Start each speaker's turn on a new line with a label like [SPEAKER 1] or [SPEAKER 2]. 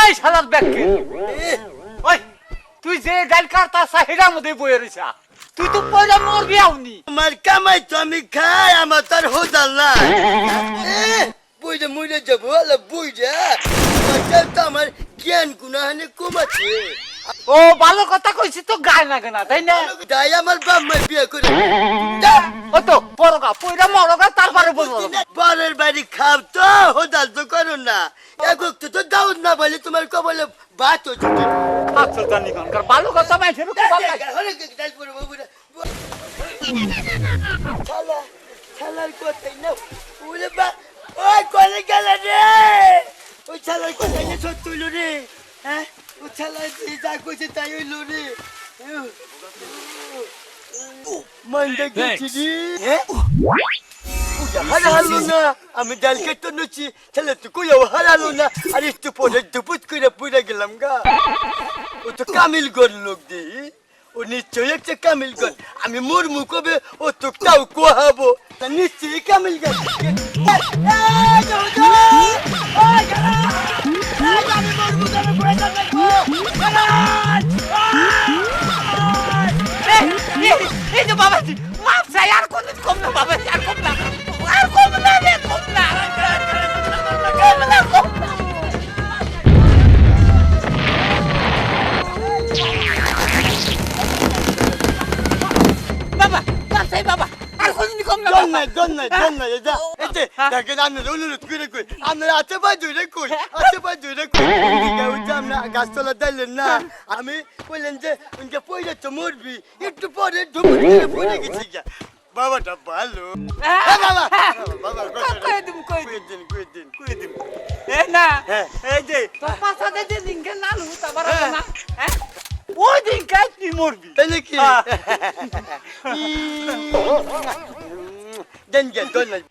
[SPEAKER 1] ওই শালার ব্যাগকে ওই তুই যে ডাল কাটতা সাহিরার মধ্যে বয়ে রইছা। তুই তো পয়লা মরবি আউনি।
[SPEAKER 2] আমার কামাই তো আমি খাই আমার তার হোদাল না বুঝে মুড়ে যাব আলা বুঝে তো আমার জ্ঞান গুণাহানে কমাচ্ছে।
[SPEAKER 1] ও ভালো কথা কইছি তো গায় না কেনা তাই না?
[SPEAKER 2] তাই আমার বাম্মার বিয়ে করে
[SPEAKER 1] ও তো পরগা পয়লা মরগা তারপরে বলব
[SPEAKER 2] পরের বাড়ি খাও তো হোদাল তো করো না এক তো দাউদ না বলে তোমার কবলে বাত হচ্ছে
[SPEAKER 1] আচ্ছা জানি কার ভালো কথা মাইছে রুকু ভালো লাগে।
[SPEAKER 2] ছালা ছালার কথাই না ওরে বা ওই কলে গেল রে ওই ছালার কথাই না সত্য হইল রে হ্যাঁ ও ছালা যে কইছে তাই হইল রে মন্দা গেছি রে হ্যাঁ হারা হারলো না আমি ডাল কেটে নছি ছেলে তো কইও হারালো না আর একটু পরে দুপুত করে পুড়ে গেলাম গা ও তো কামিল গর লোক দি ও নিশ্চয়ই একটা কামিল গর আমি মুরমু কবে ও তো তাও কোহাবো তা নিশ্চয়ই কামিল গর
[SPEAKER 1] এই যে বাবা মাপ চাই আর কোন কম না বাবা আর কম না
[SPEAKER 2] একটু পরে ঢুকুর করে পড়ে গেছি গা বাবাটা ভালো
[SPEAKER 1] হ্যাঁ,
[SPEAKER 2] হ্যাঁ, বাবা
[SPEAKER 1] হ্যাঁ।
[SPEAKER 2] বাবা
[SPEAKER 1] কই দিম, কই দিম।
[SPEAKER 2] কই দিন কই দিন কই দিন
[SPEAKER 1] এ না
[SPEAKER 2] হ্যাঁ।
[SPEAKER 1] এই যে তোর পাশাতে যে দিনকে না লু তারপর
[SPEAKER 2] হ্যাঁ।
[SPEAKER 1] না হ্যাঁ ওই দিনকে তুই মরবি
[SPEAKER 2] তাহলে কি
[SPEAKER 1] হ্যাঁ।
[SPEAKER 2] দেন গে দন নাই